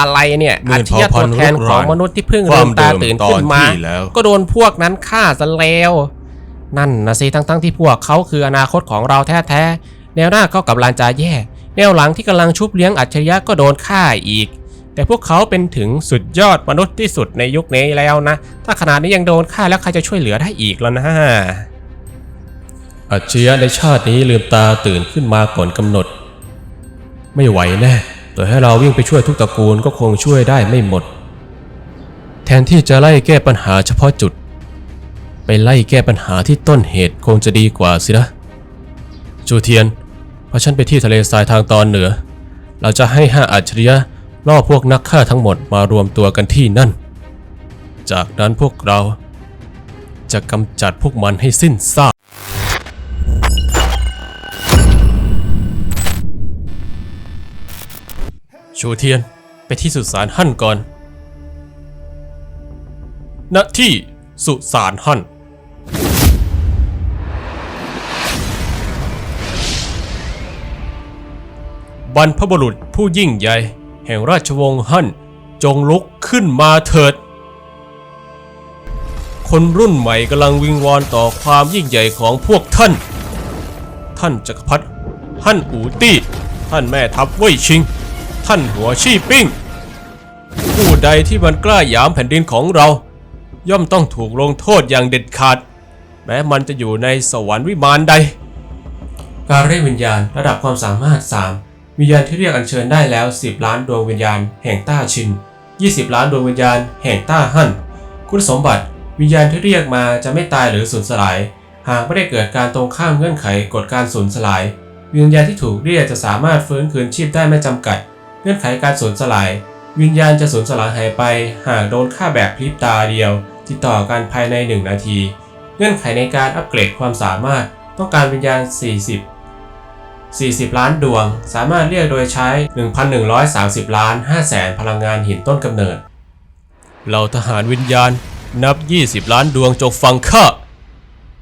อะไรเนี่ยหมื่อัจนฉริยะเผ่าพัตัวนธุ์แทนของรุกรานมนุษย์ที่เพิ่งควาเริ่มมตาเดิมตื่นตอนขึ้นมาที่แล้วก็โดนพวกนั้นฆ่าซะแล้วนั่นนะสิทั้งๆที่พวกเขาคืออนาคตของเราแท้ๆแนวหน้าก็กำลังจะแย่ แนวหลังที่กำลังชุบเลี้ยงอัจฉริยะก็โดนฆ่าอีก แต่พวกเขาเป็นถึงสุดยอดมนุษย์ที่สุดในยุคนี้แล้วนะ ถ้าขนาดนี้ยังโดนฆ่าแล้วใครจะช่วยเหลือได้อีกแล้วนะอัจฉริยะในชาตินี้ลืมตาตื่นขึ้นมาก่อนกำหนด ไม่ไหวแน่ ต่อให้เราวิ่งไปช่วยทุกตระกูลก็คงช่วยได้ไม่หมด แทนที่จะไล่แก้ปัญหาเฉพาะจุด ไปไล่แก้ปัญหาที่ต้นเหตุคงจะดีกว่าสินะ จูเทียนพาฉันไปที่ทะเลทรายทางตอนเหนือ เราจะให้ห้าอัจฉริยะล่อพวกนักฆ่าทั้งหมดมารวมตัวกันที่นั่น จากนั้นพวกเราจะกำจัดพวกมันให้สิ้นซาก ชูเทียนไปที่สุสานหั่นก่อน ณ ที่สุสานหั่น บรรพบุรุษผู้ยิ่งใหญ่ แห่งราชวงศ์ฮั่นจงลุกขึ้นมาเถิด คนรุ่นใหม่กำลังวิงวอนต่อความยิ่งใหญ่ของพวกท่าน ท่านจักรพรรดิฮั่นอูตี้ ท่านแม่ทัพเว่ยชิง ท่านหัวชี่ปิ้ง ผู้ใดที่มันกล้าหยามแผ่นดินของเรา ย่อมต้องถูกลงโทษอย่างเด็ดขาด แม้มันจะอยู่ในสวรรค์วิมานใด การเรียกวิญญาณระดับความสามารถ 3 วิญญาณที่เรียกอัญเชิญได้แล้ว 10 ล้านดวงวิญญาณแห่งต้าชิน 20 ล้านดวงวิญญาณแห่งต้าฮั่น คุณสมบัติวิญญาณที่เรียกมาจะไม่ตายหรือสูญสลาย หากไม่ได้เกิดการตรงข้ามเงื่อนไขกฎการสูญสลาย วิญญาณที่ถูกเรียกจะสามารถฟื้นคืนชีพได้ไม่จำกัด เงื่อนไขการสูญสลาย วิญญาณจะสูญสลายหายไป หากโดนฆ่าแบบพริบตาเดียว ติดต่อกันภายใน 1 นาที เงื่อนไขในการอัปเกรดความสามารถต้องการวิญญาณ 40 40 ล้านดวง สามารถเรียกโดยใช้ 1,130 ล้าน5แสนพลังงานหินต้นกำเนิดเราทหารวิญญาณนับ 20 ล้านดวงจงฟังข้า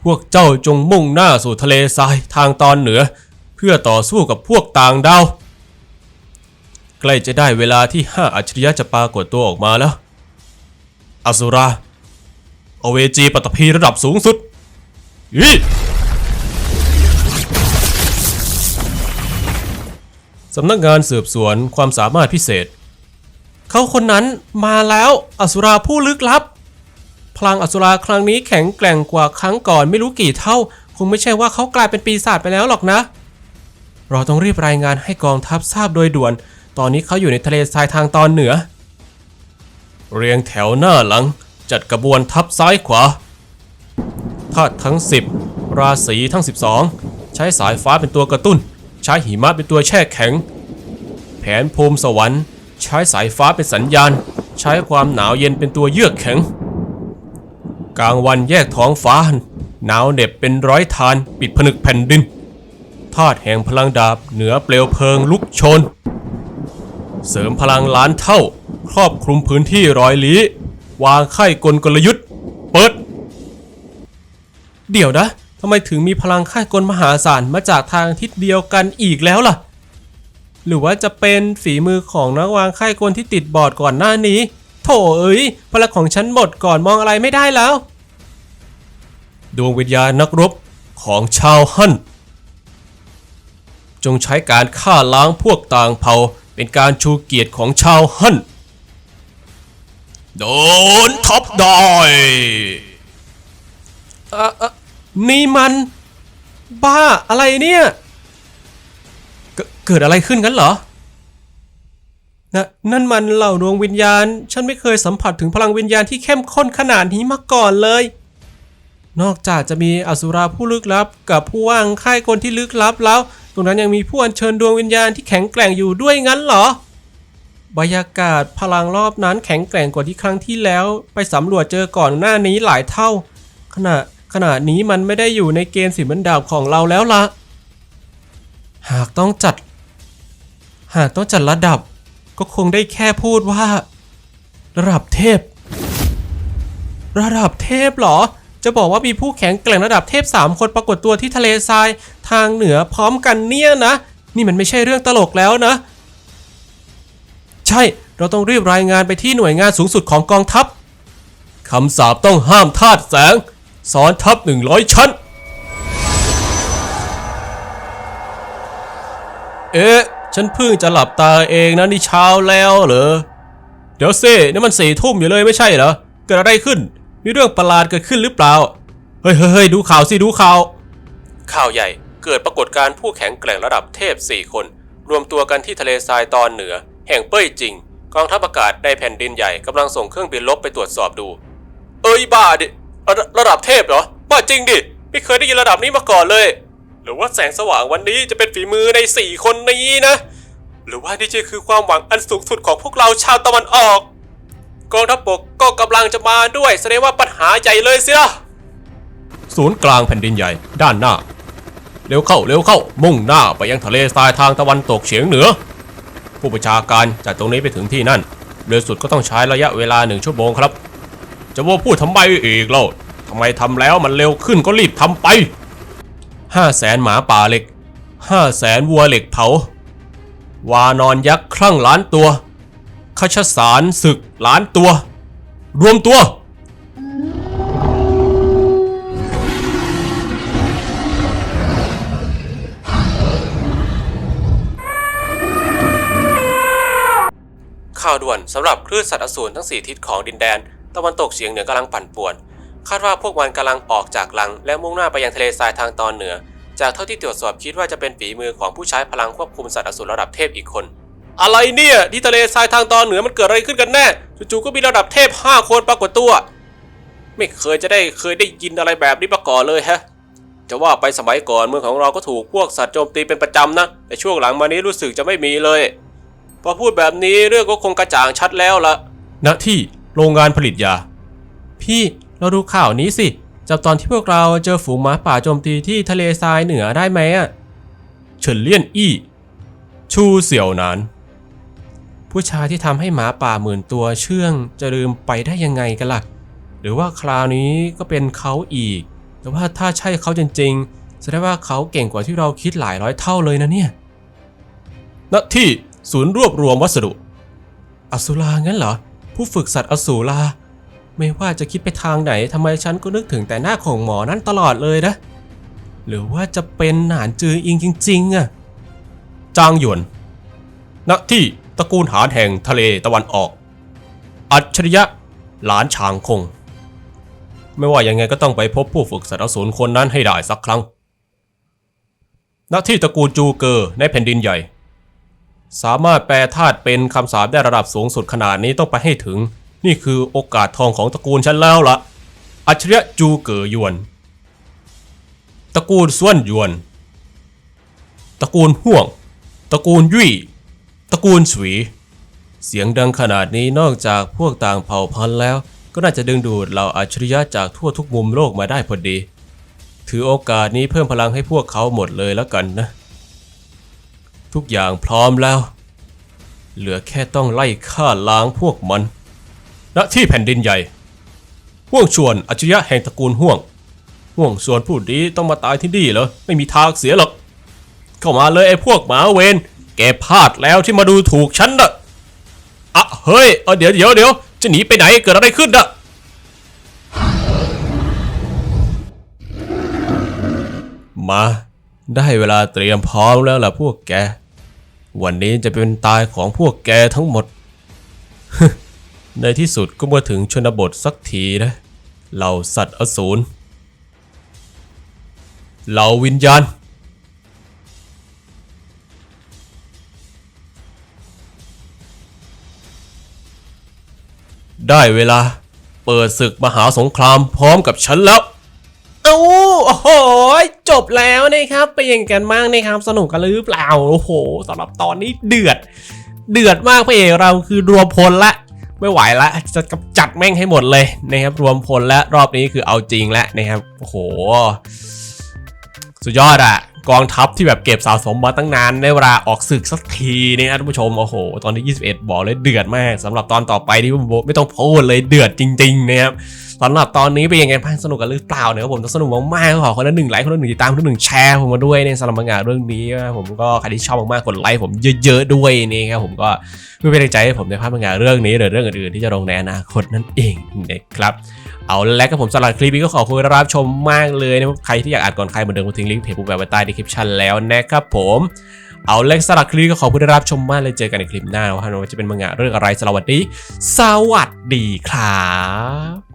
พวกเจ้าจงมุ่งหน้าสู่ทะเลทรายทางตอนเหนือ เพื่อต่อสู้กับพวกต่างดาว ใกล้จะได้เวลาที่ห้าอัจฉริยะจะปรากฏตัวออกมาแล้ว อสุราอเวจีปัตตภีระดับสูงสุดอีสำนักงานสืบสวนความสามารถพิเศษ เขาคนนั้นมาแล้วอสุราผู้ลึกลับ พลังอสุราครั้งนี้แข็งแกร่งกว่าครั้งก่อนไม่รู้กี่เท่า คงไม่ใช่ว่าเขากลายเป็นปีศาจไปแล้วหรอกนะ เราต้องรีบรายงานให้กองทัพทราบโดยด่วน ตอนนี้เขาอยู่ในทะเลทรายทางตอนเหนือ เรียงแถวหน้าหลัง จัดกระบวนทัพซ้ายขวาธาตุทั้ง 10 ราศีทั้ง 12 ใช้สายฟ้าเป็นตัวกระตุ้น ใช้หิมะเป็นตัวแช่แข็ง แผนภูมิสวรรค์ ใช้สายฟ้าเป็นสัญญาณ ใช้ความหนาวเย็นเป็นตัวเยือกแข็ง กลางวันแยกท้องฟ้า หนาวเหน็บเป็นร้อยทาน ปิดผนึกแผ่นดินธาตุแห่งพลังดาบเหนือเปลวเพลิงลุกโชน เสริมพลังล้านเท่า ครอบคลุมพื้นที่ร้อยลี้วางไข่กลกลยุทธ์ เปิด เดี๋ยวนะทำไมถึงมีพลังค่กลมหาศาลมาจากทางทิศเดียวกันอีกแล้วล่ะ หรือว่าจะเป็นฝีมือของนักวางค่กลที่ติดบอร์ดก่อนหน้านี้ โถเอ้ยพลังของฉันหมดก่อนมองอะไรไม่ได้แล้ว ดวงวิญญาณนักรบของชาวฮั่นจงใช้การฆ่าล้างพวกต่างเผ่า เป็นการชูเกียรติของชาวฮั่นโดนท็อปดอยเอ่อเออนี่มันบ้าอะไรเนี่ยเกเกิดอะไรขึ้นกันเหรอนะนั่นมันเหล่าดวงวิญญาณ ฉันไม่เคยสัมผัสถึงพลังวิญญาณที่เข้มข้นขนาดนี้มาก่อนเลย นอกจากจะมีอสุราผู้ลึกลับ กับผู้ว่างค่ายกลที่ลึกลับแล้ว ตรงนั้นยังมีผู้อัญเชิญดวงวิญญาณที่แข็งแกร่งอยู่ด้วยงั้นเหรอ บรรยากาศพลังรอบนั้นแข็งแกร่งกว่าที่ครั้งที่แล้ว ไปสำรวจเจอก่อนหน้านี้หลายเท่า ขณะขณะนี้มันไม่ได้อยู่ในเกณฑ์สีมันดาบของเราแล้วละหากต้องจัด หากต้องจัดระดับ ก็คงได้แค่พูดว่า ระดับเทพ ระดับเทพเหรอ จะบอกว่ามีผู้แข็งแกร่งระดับเทพ 3 คนปรากฏตัวที่ทะเลทรายทางเหนือพร้อมกันเนี่ยนะ นี่มันไม่ใช่เรื่องตลกแล้วนะ ใช่ เราต้องรีบรายงานไปที่หน่วยงานสูงสุดของกองทัพคำสาปต้องห้ามธาตุแสงสอนทัพหนึ่งร้อยชั้น เอ๊ะ ฉันเพิ่งจะหลับตาเองนะนี่เช้าแล้วเหรอ เดี๋ยวสินี่มันสี่ทุ่มอยู่เลยไม่ใช่เหรอ เกิดอะไรขึ้น มีเรื่องประหลาดเกิดขึ้นหรือเปล่าเฮ้ยเฮ้ยเฮ้ยดูข่าวสิดูข่าว ข่าวใหญ่เกิดปรากฏการณ์ผู้แข็งแกร่งระดับเทพ 4 คน รวมตัวกันที่ทะเลทรายตอนเหนือ แห่งเป้ยจริง กองทัพอากาศในแผ่นดินใหญ่กำลังส่งเครื่องบินลบไปตรวจสอบดู เอ้ยบ้าดิระระดับเทพเหรอบ้าจริงดิ ไม่เคยได้ยินระดับนี้มาก่อนเลย หรือว่าแสงสว่างวันนี้จะเป็นฝีมือใน 4 คนนี้นะ หรือว่านี่จะคือความหวังอันสูงสุดของพวกเราชาวตะวันออก กองทัพบกก็กำลังจะมาด้วยแสดงว่าปัญหาใหญ่เลยสินะศูนย์กลางแผ่นดินใหญ่ด้านหน้า เร็วเข้าเร็วเข้า มุ่งหน้าไปยังทะเลทรายทางตะวันตกเฉียงเหนือ ผู้บัญชาการจากตรงนี้ไปถึงที่นั่นเร็วสุดก็ต้องใช้ระยะเวลาหนึ่งชั่วโมงครับ จะว่าพูดทำไมอีกเล่าทำไมทำแล้วมันเร็วขึ้นก็รีบทำไปห้าแสนหมาป่าเหล็กห้าแสนวัวเหล็กเผาวานอนยักษ์ครั่งล้านตัว ขชสารศึกล้านตัว รวมตัว ข่าวด่วนสำหรับคลื่นสัตว์อสูรทั้ง 4 ทิศของดินแดน ตะวันตกเฉียงเหนือกำลังปั่นป่วน คาดว่าพวกมันกำลังออกจากลัง และมุ่งหน้าไปยังทะเลทรายทางตอนเหนือ จากเท่าที่ตรวจสอบคิดว่าจะเป็นฝีมือของผู้ใช้พลังควบคุมสัตว์อสูรระดับเทพอีกคน อะไรเนี่ย ที่ทะเลทรายทางตอนเหนือมันเกิดอะไรขึ้นกันแน่จู่ๆก็มีระดับเทพ5คนปรากฏตัว ไม่เคยจะได้เคยได้ยินอะไรแบบนี้มาก่อนเลยฮะ จะว่าไปสมัยก่อนเมืองของเราก็ถูกพวกสัตว์โจมตีเป็นประจำนะแต่ช่วงหลังมานี้รู้สึกจะไม่มีเลย พอพูดแบบนี้เรื่องก็คงกระจ่างชัดแล้วละณที่โรงงานผลิตยา พี่เราดูข่าวนี้สิจับตอนที่พวกเราเจอฝูงหมาป่าโจมตีที่ทะเลทรายเหนือได้ไหมอะเฉินเลี่ยนอี้ชูเสี่ยวนาน ผู้ชายที่ทำให้หมาป่าหมื่นตัวเชื่องจะลืมไปได้ยังไงกันล่ะ หรือว่าคราวนี้ก็เป็นเขาอีก แต่ว่าถ้าใช่เขาจริงๆแสดงว่าเขาเก่งกว่าที่เราคิดหลายร้อยเท่าเลยนะเนี่ยณที่ศูนย์รวบรวมวัสดุ อสุรางั้นเหรอ ผู้ฝึกสัตว์อสูราไม่ว่าจะคิดไปทางไหนทำไมฉันก็นึกถึงแต่หน้าของหมอนั้นตลอดเลยนะ หรือว่าจะเป็นหนานจืออิงจริงๆอะจางหยวนณที่ ตระกูลหานแห่งทะเลตะวันออก อัจฉริยะหลานช้างคง ไม่ว่ายังไงก็ต้องไปพบผู้ฝึกสัตว์อสูรคนนั้นให้ได้สักครั้งณที่ตระกูลจูเกอร์ในแผ่นดินใหญ่ สามารถแปลธาตุเป็นคำสาปได้ระดับสูงสุดขนาดนี้ต้องไปให้ถึง นี่คือโอกาสทองของตระกูลฉันแล้วละอัจฉริยะจูเกอร์ยวน ตระกูลส่วนยวน ตระกูลห่วง ตระกูลยุ่ย ตระกูลสวี เสียงดังขนาดนี้นอกจากพวกต่างเผ่าพันธุ์แล้ว ก็น่าจะดึงดูดเหล่าอัจฉริยะจากทั่วทุกมุมโลกมาได้พอดี ถือโอกาสนี้เพิ่มพลังให้พวกเขาหมดเลยแล้วกันนะ ทุกอย่างพร้อมแล้ว เหลือแค่ต้องไล่ฆ่าล้างพวกมันณที่แผ่นดินใหญ่ห่วงชวนอัจฉริยะแห่งตระกูลห่วงห่วงชวนผู้นี้ต้องมาตายที่นี่เหรอไม่มีทางเสียหรอกเข้ามาเลยไอ้พวกหมาเวน แกพลาดแล้วที่มาดูถูกฉันนะอะเฮ้ยเออเดี๋ยวเดี๋ยวเดี๋ยวจะหนีไปไหนเกิดอะไรขึ้นนะมา ได้เวลาเตรียมพร้อมแล้วล่ะพวกแก วันนี้จะเป็นตายของพวกแกทั้งหมด ในที่สุดก็มาถึงชนบทสักทีนะเหล่าสัตว์อสูรเหล่าวิญญาณ ได้เวลา เปิดศึกมหาสงครามพร้อมกับฉันแล้วเอาโอ้โห จบแล้วนะครับเป็นยังกันบ้างนะครับสนุกกันหรือเปล่าโอ้โหสำหรับตอนนี้เดือด เดือดมากพระเอกเราคือรวมพลละไม่ไหวละจะกำจัดแม่งให้หมดเลยนะครับรวมพลและรอบนี้คือเอาจริงแล้วนะครับโอ้โห สุดยอดอะกองทัพที่แบบเก็บสะสมมาตั้งนานในเวลาออกศึกสักทีเนี่ยท่านผู้ชมโอ้โห ตอนที่ 21 บอกเลยเดือดมากสำหรับตอนต่อไปที่ผมไม่ต้องพูดเลยเดือดจริงๆนะครับ สำหรับตอนนี้เป็นยังไงบ้างสนุกกันหรือเปล่าเนะครับผมถ้าสนุกมากๆก็ขอคนละหนึ่งไลค์คนละหนึ่งติดตามคนละหนึ่งแชร์ผมมาด้วยในสำหรับมังงะเรื่องนี้นะผมก็ใครที่ชอบมากๆกดไลค์ผมเยอะๆด้วยนี่ครับผมก็เพื่อเป็นกำลังใจให้ผมในภาพมังงะเรื่องนี้หรือเรื่องอื่นๆที่จะลงในอนาคตนั่นเองนะครับเอาแล้วก็ผมสำหรับคลิปนี้ก็ขอคุณรับชมมากเลยนะครับใครที่อยากอ่านก่อนใครเหมือนเดิมผมทิ้งลิงก์เพจผมแบบไว้ใต้ดีคริปชันแล้วนะครับผมเอาเล็กสำหรับคลิปนี้ก็ขอบคุณที่รับชมมากเลยเจอกันในคลิปหน้าว่าจะเป็นมังงะเรื่องอะไรสวันนี้สวัสดีครับ